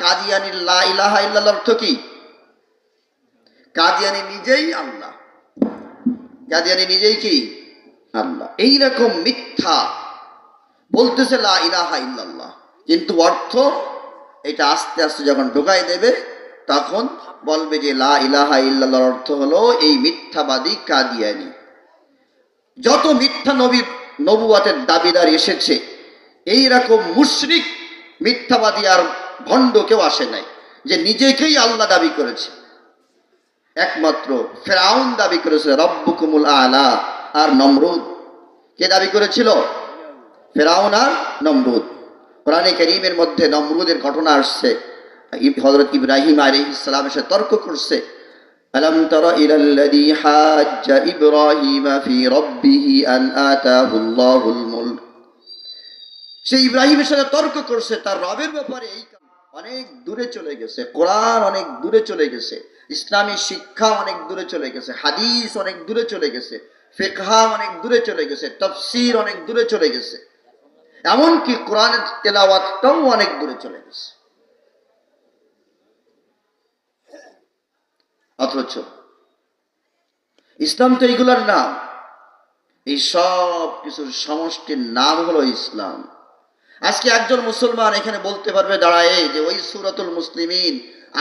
কাদিয়ানির লা ইলাহা অর্থ কি? কাদিয়ানি নিজেই আল্লাহ। কাদিয়ানি নিজেই কি? আল্লাহ। এইরকম মিথ্যা বলতেছে লা ইলাহা ইল্লাল্লাহ। কিন্তু অর্থ এটা আস্তে আস্তে যখন ঢোকাই দেবে, তখন বলবে যে লা ইলাহা ইল্লাল্লাহর অর্থ হলো এই মিথ্যাবাদী কাদিয়ানি। যত মিথ্যা নবী নবুয়াতের দাবিদার এসেছে এই রকম মুশরিক মিথ্যাবাদী আর ভণ্ড কেউ আসে নাই যে নিজেকেই আল্লাহ দাবি করেছে একমাত্র ফেরাউন দাবি করেছিল রব্বুকুমুল আলা আর নমরুদ কে দাবি করেছিল ফেরাউন আর নমরুদ কোরআনে করিমের মধ্যে নমরুদের ঘটনা আসছে হজরত ইব্রাহিম আলী ইসলামের সাথে তর্ক করছে ألم تر إلى الذي حاج إبراهيم في ربه أن آتاه الله الملك সে ইব্রাহিমের সাথে তর্ক করছে তার রবের ব্যাপারে এই কাম- অনেক দূরে চলে গেছে, কোরআন অনেক দূরে চলে গেছে, ইসলামী শিক্ষা অনেক দূরে চলে গেছে, হাদিস অনেক দূরে চলে গেছে, ফেকহা অনেক দূরে চলে গেছে, তফসির অনেক দূরে চলে গেছে, এমনকি কোরআনের তেলাওয়াতটাও অনেক দূরে চলে গেছে। অথচ ইসলাম তো এইগুলোর নাম, এই সব কিছুর সমষ্টির নাম হলো ইসলাম। আজকে একজন মুসলমান এখানে বলতে পারবে দাঁড়ায় যে ওই সুরাতুল মুসলিমিন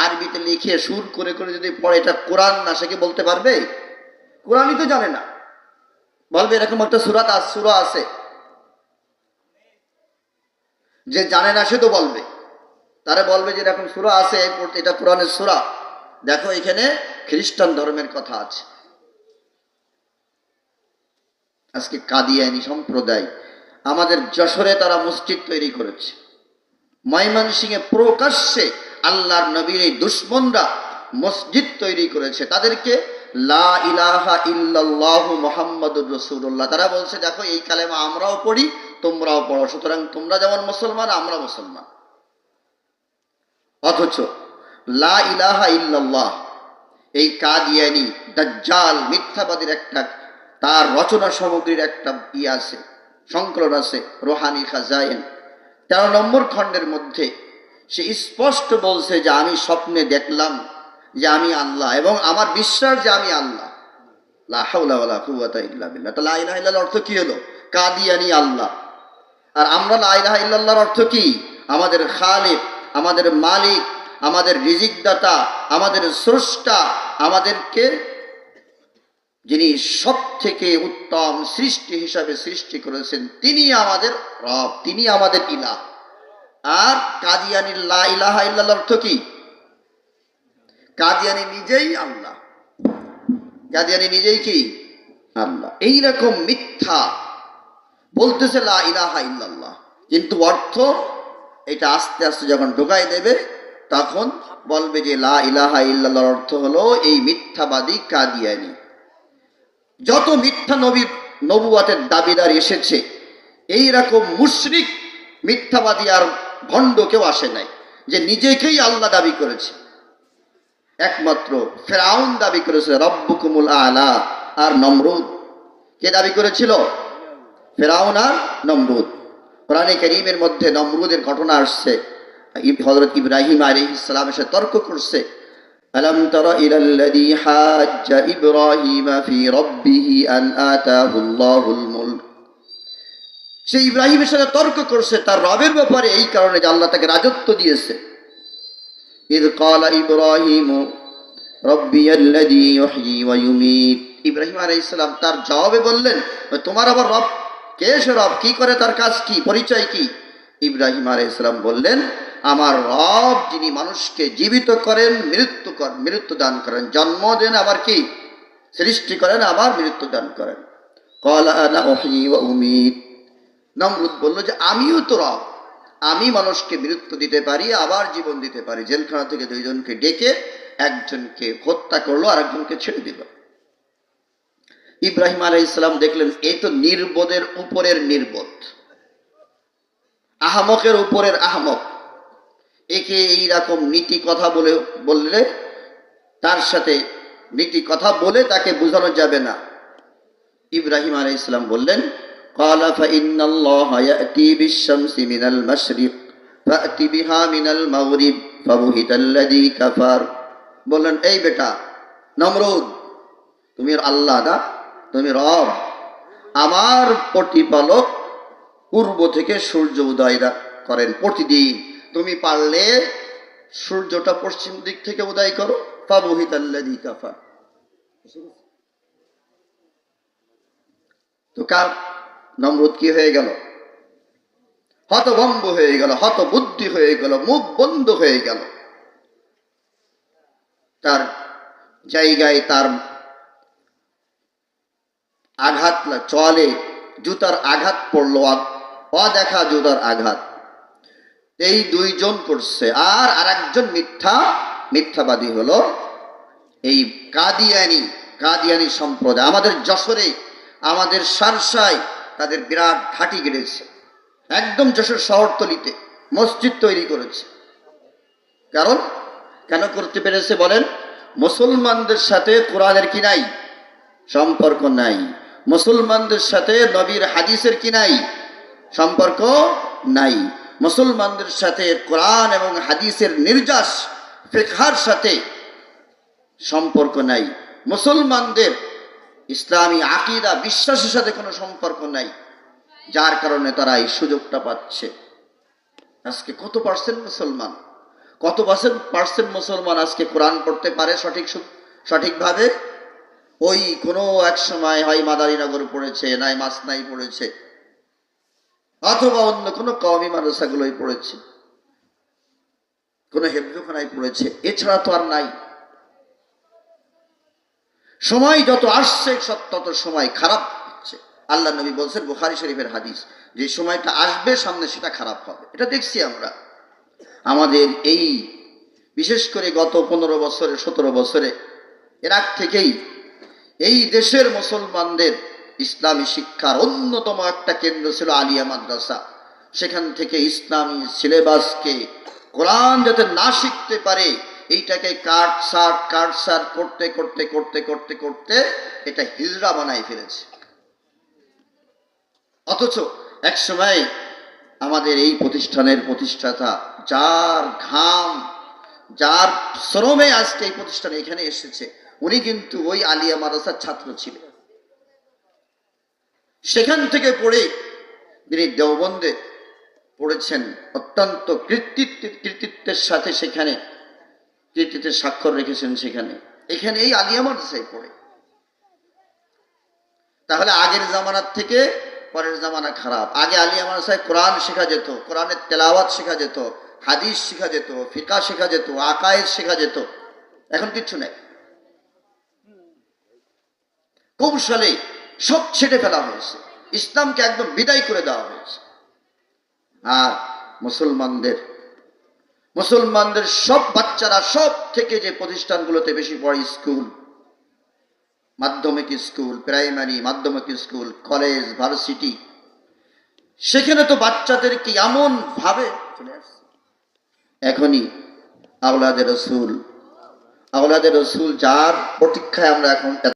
আরবিতে লিখে সুর করে করে যদি পড়ে, এটা কোরআন না, সে কি বলতে পারবে? কোরআনই তো জানে না। বলবে এরকম একটা সুরাত সুরা আছে। যে জানে না, সে তো বলবে। তারা বলবে যে এরকম সুরা আছে এটা কোরআনের সুরা। দেখো, এখানে খ্রিস্টান ধর্মের কথা আছে। আজকে কাদিয়ানি সম্প্রদায় আমাদের যশোরে তারা মসজিদ তৈরি করেছে। ময়মনসিংহে প্রকাশ্যে আল্লাহর নবীর এই দুশ্মনরা মসজিদ তৈরি করেছে। তাদেরকে লা ইলাহা ইল্লাল্লাহ মোহাম্মদুর রসুল্লাহ তারা বলছে, দেখো, এই কালেমা আমরাও পড়ি, তোমরাও পড়ো। সুতরাং তোমরা যেমন মুসলমান, আমরা মুসলমান। অথচ লা ইলাহা ইল্লাল্লাহ, এই কাদিয়ানি দাজ্জাল মিথ্যাবাদীর একটা, তার রচনা সামগ্রীর একটা ই আছে। সংকলন আছে, রোহানি খাজাইন। তেরো নম্বর খণ্ডের মধ্যে সে স্পষ্ট বলছে যে আমি স্বপ্নে দেখলাম যে আমি আল্লাহ এবং আমার বিশ্বাস যে আমি আল্লাহ। লা হাওলা ওয়ালা কুওয়াতা ইল্লা বিল্লাহ। তো লা ইলাহা ইল্লাল্লাহর অর্থ কি হলো? কাদিয়ানি আল্লাহ। আর আমরা লা ইলাহা ইল্লাল্লাহর অর্থ কি? আমাদের খালিক, আমাদের মালিক, আমাদের রিজিকদাতা, আমাদের স্রষ্টা, আমাদেরকে যিনি সব থেকে উত্তম সৃষ্টি হিসাবে সৃষ্টি করেছেন, তিনি আমাদের রব, তিনি আমাদের ইলাহ। আর কাদিয়ানির লা ইলাহা ইল্লাল্লাহর অর্থ কি? কাদিয়ানি নিজেই আল্লাহ। কাদিয়ানি নিজেই কি? আল্লাহ। এইরকম মিথ্যা বলতেছে লা ইলাহা ইল্লাল্লাহ। কিন্তু অর্থ এটা আস্তে আস্তে যখন ঢোকাই দেবে, তখন বলবে যে লা ইলাহা ইল্লাল্লাহর অর্থ হলো এই মিথ্যাবাদী কাদিয়ানি। যত মিথ্যা নবী নবুয়াতের দাবিদার এসেছে, এই রকম মুশরিক, মিথ্যাবাদী আর ভণ্ড কেউ আসে নাই, যে নিজেকেই আল্লাহ দাবি করেছে। একমাত্র ফেরাউন দাবি করেছে রব্বুকুমুল আলা আর নমরুদ। কে দাবি করেছিল? ফেরাউন আর নমরুদ। কোরআনে করিমের মধ্যে নমরুদের ঘটনা আসছে। হজরত ইব্রাহিম আলী ইসলামের সাথে তর্ক করছে ألم تر إلى الذي حاج إبراهيم في ربه أن آتاه الله الملك সে ইব্রাহিমের সাথে তর্ক করছে তার রবের ব্যাপারে এই কারণে যে আল্লাহ তাকে রাজত্ব দিয়েছে إذ قال إبراهيم ربي الذي يحيي ويميت ইব্রাহিম আলাইহিস সালাম তার জবাবে বললেন তোমার আবার রব কে সে রব কি করে তার কাজ কি পরিচয় কি ইব্রাহিম আলাইহিস সালাম বললেন আমার রব যিনি মানুষকে জীবিত করেন, মৃত্যু মৃত্যু দান করেন। জন্ম দেন আবার কি? সৃষ্টি করেন, আবার মৃত্যু দান করেন। কলা ওহি ওয়া উমিদ নমরুদ বলল যে, আমিও তো রব। আমি মানুষকে মৃত্যু দিতে পারি, আবার জীবন দিতে পারি। জেলখানা থেকে দুইজনকে ডেকে একজনকে হত্যা করল আর একজনকে ছেড়ে দিল। ইব্রাহিম আলাই ইসলাম দেখলেন এই তো নির্বোধের উপরের নির্বোধ। আহমকের উপরের আহমক। একে এই রকম নীতি কথা বলে, বললে তার সাথে নীতি কথা বলে তাকে বোঝানো যাবে না। ইব্রাহিম আলাই ইসলাম বললেন বললেন, এই বেটা, নমরুদ, তুমি আল্লাহ দা তুমি রব। আমার প্রতিপালক পূর্ব থেকে সূর্য উদয় করেন প্রতিদিন। তুমি পারলে সূর্যটা পশ্চিম দিক থেকে উদয় করো। কাফার। তো কার কি হয়ে গেল? হতভম্ব হয়ে গেল হয়ে গেল, মুখ বন্ধ হয়ে গেল। তার জায়গায় তার আঘাত চলে, জুতার আঘাত পড়ল অদেখা জুতার আঘাত। এই দুইজন করছে। আর আরেকজন মিথ্যা, মিথ্যাবাদী হলো এই কাদিয়ানি কাদিয়ানি সম্প্রদায়। আমাদের যশোরে, আমাদের সারসায় তাদের বিরাট ঘাঁটি গেড়েছে। একদম যশোর শহরতলিতে মসজিদ তৈরি করেছে। কারণ কেন করতে পেরেছে বলেন? মুসলমানদের সাথে কোরআনের কি নাই? সম্পর্ক নাই। মুসলমানদের সাথে নবীর হাদিসের কি নাই? সম্পর্ক নাই। মুসলমানদের সাথে কোরআন এবং হাদিসের নির্যাস ফেখার সাথে সম্পর্ক নাই। মুসলমানদের ইসলামী আকিদা, বিশ্বাসের সাথে কোনো সম্পর্ক নাই, যার কারণে তারা এই সুযোগটা পাচ্ছে। আজকে কত পার্সেন্ট মুসলমান? কত পার্সেন্ট পার্সেন্ট মুসলমান আজকে কোরআন পড়তে পারে সঠিক সঠিকভাবে? ওই কোনো এক সময় হয় মাদারীনগর পড়েছে, নাই মাসনাই পড়েছে। অথবা অন্য কোনো কওমি মাদ্রাসাগুলোই পড়েছে, কোনো হেফজোখানায় পড়েছে, এছাড়া তো আর নাই। সময় যত আসছে তত সময় খারাপ হচ্ছে। আল্লাহ নবী বলছেন বুখারি শরীফের হাদিস, যে সময়টা আসবে, সামনে সেটা খারাপ হবে। এটা দেখছি আমরা। আমাদের এই, বিশেষ করে গত পনেরো বছরে, সতেরো বছরে, এর আগ থেকেই এই দেশের মুসলমানদের ইসলামী শিক্ষার অন্যতম একটা কেন্দ্র ছিল আলিয়া মাদ্রাসা। সেখান থেকে ইসলামী সিলেবাসকে কোরআন যাতে না শিখতে পারে, এইটাকে কাট সাট কাট সাট করতে করতে করতে করতে করতে এটা হিজড়া বানাই ফেলেছে। অথচ এক সময় আমাদের এই প্রতিষ্ঠানের প্রতিষ্ঠাতা যার ঘাম, যার শ্রমে আজকে এই প্রতিষ্ঠান এখানে এসেছে, উনি কিন্তু ওই আলিয়া মাদ্রাসার ছাত্র ছিলেন। সেখান থেকে পড়ে তিনি দেওবন্দে পড়েছেন অত্যন্ত কৃতিত্ব, কৃতিত্বের সাথে সেখানে কৃতিত্বের স্বাক্ষর রেখেছেন সেখানে। এখানে এই আলিয়া মাদ্রাসায় পড়ে। তাহলে আগের জামানার থেকে পরের জামানা খারাপ। আগে আলিয়া মাদ্রাসায় কোরআন শেখা যেত, কোরআনের তেলাওয়াত শেখা যেত, হাদিস শেখা যেত, ফিকা শেখা যেত, আকায়েদ শেখা যেত। এখন কিচ্ছু নেই। কৌশলে সব ছেড়ে ফেলা হয়েছে। ইসলামকে একদম বিদায় করে দেওয়া হয়েছে। আর মুসলমানদের মুসলমানদের সব বাচ্চারা সব থেকে যে প্রতিষ্ঠানগুলোতে বেশি পড়ে, স্কুল। মাধ্যমিক স্কুল, প্রাইমারি, মাধ্যমিক স্কুল, কলেজ, ভার্সিটি। সেখানে তো বাচ্চাদেরকে এমন ভাবে চলে আসছে? এখনই আওলাদের রসুল আওলাদের রসুল যার প্রতীক্ষায় আমরা এখন